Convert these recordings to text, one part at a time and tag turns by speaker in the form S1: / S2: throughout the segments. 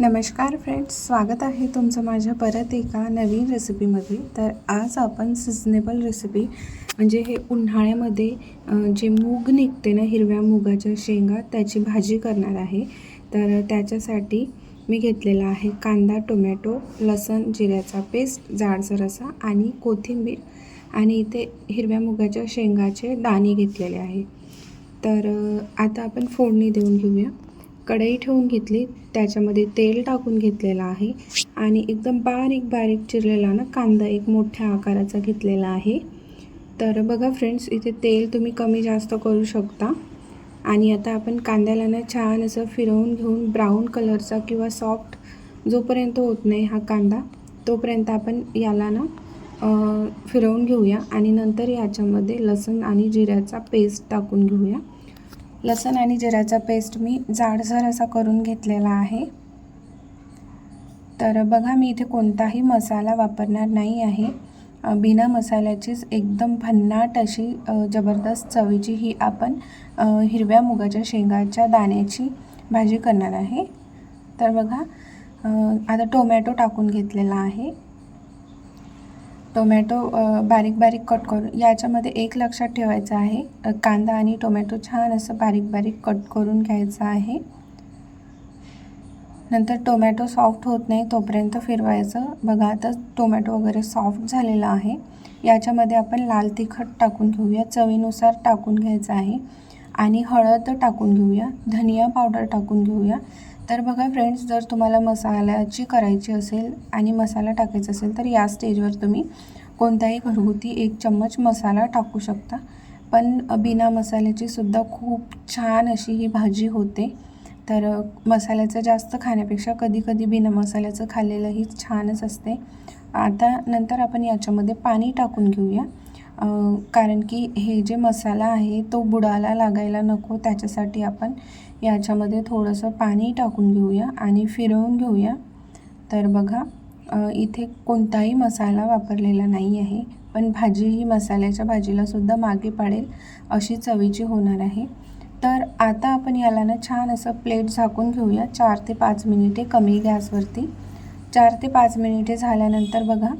S1: नमस्कार फ्रेंड्स स्वागत आहे तुमचं माझ्या परत एका नवीन रेसिपीमध्ये तर आज आपण सिजनेबल रेसिपी म्हणजे हे उन्हाळ्यामध्ये जे मूग निघते ना हिरव्या मुगाच्या शेंगा त्याची भाजी करणार आहे. तर त्याच्यासाठी मी घेतलेला आहे कांदा टोमॅटो लसण जिऱ्याचा पेस्ट जाडसर असा आणि कोथिंबीर. आणि इथे हिरव्या मुगाच्या शेंगाचे दाणे घेतलेले आहे. तर आता आपण फोडणी देऊन घेऊया. कढई ठेवून घेतली. त्याच्यामध्ये तेल टाकून घेतलेलं आहे. आणि एकदम बारीक बारीक चिरलेला ना कांदा एक मोठ्या आकाराचा घेतलेला आहे. तर बघा फ्रेंड्स इथे तेल तुम्ही कमी जास्त करू शकता. आणि आता आपण कांद्याला ना छान असं फिरवून घेऊन ब्राऊन कलरचा किंवा सॉफ्ट जोपर्यंत होत नाही हा कांदा तोपर्यंत आपण याला ना फिरवून घेऊया. आणि नंतर याच्यामध्ये लसण आणि जिऱ्याचा पेस्ट टाकून घेऊया. लसण आणि जिऱ्याचा पेस्ट मी जाडसर असा करून घेतलेला आहे. तर बघा मी इथे कोणताही मसाला वापरणार नाही आहे. बिना मसाल्याचीच एकदम भन्नाट अशी जबरदस्त चवीची ही आपण हिरव्या मुगाच्या शेंगाच्या दाण्याची भाजी करणार आहे. तर बघा आता टोमॅटो टाकून घेतलेला आहे. टोमॅटो बारीक बारीक कट करून याच्यामध्ये एक लक्षात ठेवायचं आहे कांदा आणि टोमॅटो छान असं बारीक बारीक कट करून घ्यायचं आहे. नंतर टोमॅटो सॉफ्ट होत नाही तोपर्यंत फिरवायचं. बघा आता टोमॅटो वगैरे सॉफ्ट झालेला आहे. याच्यामध्ये आपण लाल तिखट टाकून घेऊया चवीनुसार टाकून घ्यायचं आहे. आणि हळद टाकून घेऊया धनिया पावडर टाकून घेऊया. तर बघा फ्रेंड्स जर तुम्हाला मसाल्याची करायची असेल आणि मसाला टाकायचा असेल तर या स्टेजवर तुम्ही कोणताही घरगुती एक चम्मच मसाला टाकू शकता. पण बिना मसाल्याची सुद्धा खूप छान अशी ही भाजी होते. तर मसाल्याचं जास्त खाण्यापेक्षा कधीकधी बिना मसाल्याचं खाल्लेलंही छानच असते. आता नंतर आपण याच्यामध्ये पाणी टाकून घेऊया. कारण की हे जे मसाला आहे तो बुडाला लागायला नको त्याच्यासाठी आपण याच्यामध्ये थोडंसं पाणी टाकून घेऊया आणि फिरवून घेऊया. तर बघा इथे कोणताही मसाला वापरलेला नाही आहे पण भाजी ही मसाल्याच्या भाजीलासुद्धा मागे पाडेल अशी चवीची होणार आहे. तर आता आपण याला ना छान असं प्लेट झाकून घेऊया. चार ते पाच मिनिटे कमी गॅसवरती. चार ते पाच मिनिटे झाल्यानंतर बघा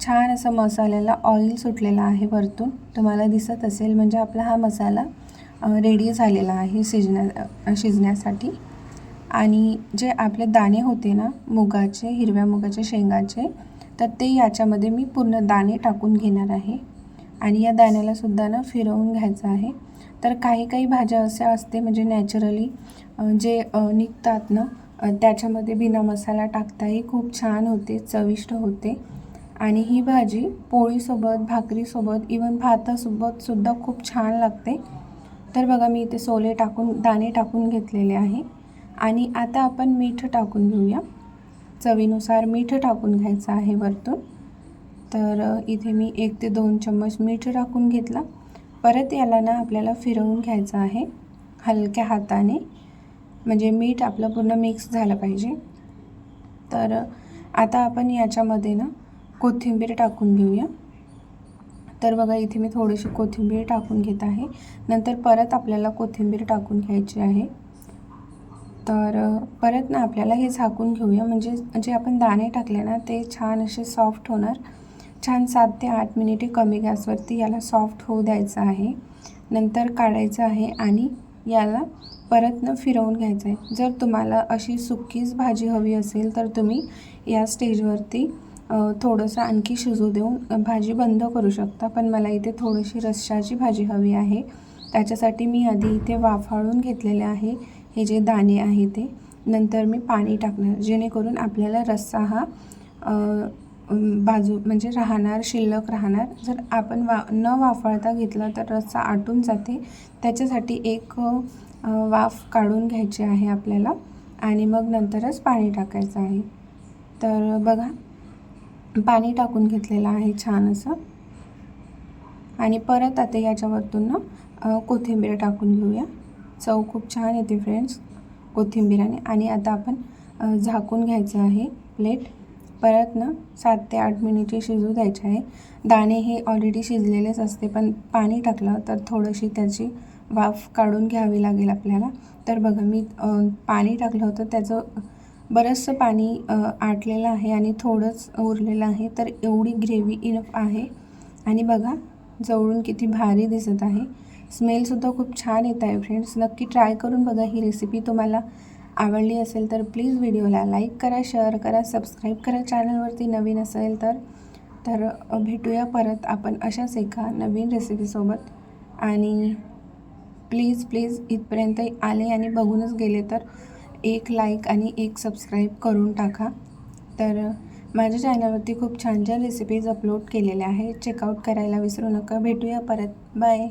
S1: छान असं मसाल्याला ऑइल सुटलेला आहे वरतून. तुम्हाला दिसत असेल म्हणजे आपला हा मसाला रेडी झालेला आहे शिजण्या शिजण्यासाठी. आणि जे आपले दाणे होते ना मुगाचे हिरव्या मुगाचे शेंगाचे तर ते याच्यामध्ये मी पूर्ण दाणे टाकून घेणार आहे. आणि या दाण्याला सुद्धा ना फिरवून घ्यायचं आहे. तर काही काही भाज्या अशा असते म्हणजे नॅचरली जे निघतात ना त्याच्यामध्ये बिना मसाला टाकताही खूप छान होते चविष्ट होते. आणि ही भाजी पोळीसोबत भाकरीसोबत इवन भातासोबत सुद्धा खूप छान लागते. तर बघा मी इथे सोले टाकून दाणे टाकून घेतलेले आहे. आणि आता आपण मीठ टाकून घेऊया. चवीनुसार मीठ टाकून घ्यायचं आहे वरतून. तर इथे मी एक ते दोन चम्मच मीठ टाकून घेतला. परत याला ना आपल्याला फिरवून घ्यायचं आहे हलक्या हाताने. म्हणजे मीठ आपलं पूर्ण मिक्स झालं पाहिजे. तर आता आपण याच्यामध्ये ना कोथिंबीर टाकून घेऊया. तर बघा इथे मी थोडीशी कोथिंबीर टाकून घेत आहे. नंतर परत आपल्याला कोथिंबीर टाकून घ्यायची आहे. तर परत ना आपल्याला हे झाकून घेऊया. म्हणजे जे आपण दाणे टाकले ना ते छान असे सॉफ्ट होणार. छान सात ते आठ मिनिटे कमी गॅसवरती याला सॉफ्ट होऊ द्यायचं आहे. नंतर काढायचं आहे आणि याला परत न फिरवून घ्यायचं आहे. जर तुम्हाला अशी सुक्कीच भाजी हवी असेल तर तुम्ही या स्टेजवरती थोडंसं आणखी शिजू देऊन भाजी बंद करू शकता पण मला इथे थोडीशी रश्शाची भाजी हवी आहे. त्याच्यासाठी मी आधी इथे वाफाळून घेतलेले आहे. हे जे दाणे आहे ते. नंतर मी पाणी टाकणार जेणेकरून आपल्याला रस्सा हा बाजू म्हणजे राहणार शिल्लक राहणार. जर आपण वा न वाफळता घेतला तर रस्सा आटून जाते. त्याच्यासाठी एक वाफ काढून घ्यायची आहे आपल्याला. आणि मग नंतरच पाणी टाकायचं आहे. तर बघा पाणी टाकून घेतलेलं आहे छान असं. आणि परत आता याच्यावरतून ना कोथिंबीर टाकून घेऊया. चव खूप छान येते फ्रेंड्स कोथिंबीराने. आणि आता आपण झाकून घ्यायचं आहे प्लेट. परत ना सात ते आठ मिनिटे शिजू द्यायचे आहे. दाणे हे ऑलरेडी शिजलेलेच असते पण पाणी टाकलं तर थोडीशी त्याची वाफ काढून घ्यावी लागेल आपल्याला. तर बघा मी पाणी टाकलं होतं त्याचं बरंचसं पाणी आटलेलं आहे आणि थोडंच उरलेलं आहे तर एवढी ग्रेव्ही इनफ आहे. आणि बघा जवळून किती भारी दिसत आहे. स्मेलसुद्धा खूप छान येत आहे फ्रेंड्स नक्की ट्राय करून बघा ही रेसिपी तुम्हाला आवडली असेल तर प्लीज व्हिडिओला लाईक करा शेअर करा सबस्क्राईब करा चॅनलवरती नवीन असेल तर. तर भेटूया परत आपण अशाच एका नवीन रेसिपीसोबत आणि प्लीज प्लीज इथपर्यंत आले आणि बघूनच गेले तर. एक लाईक आणि एक सबस्क्राईब करून टाका. तर माझ्या चॅनलवरती खूप छान छान रेसिपीज अपलोड केलेल्या आहेत. चेकआउट करायला विसरू नका. भेटूया परत. बाय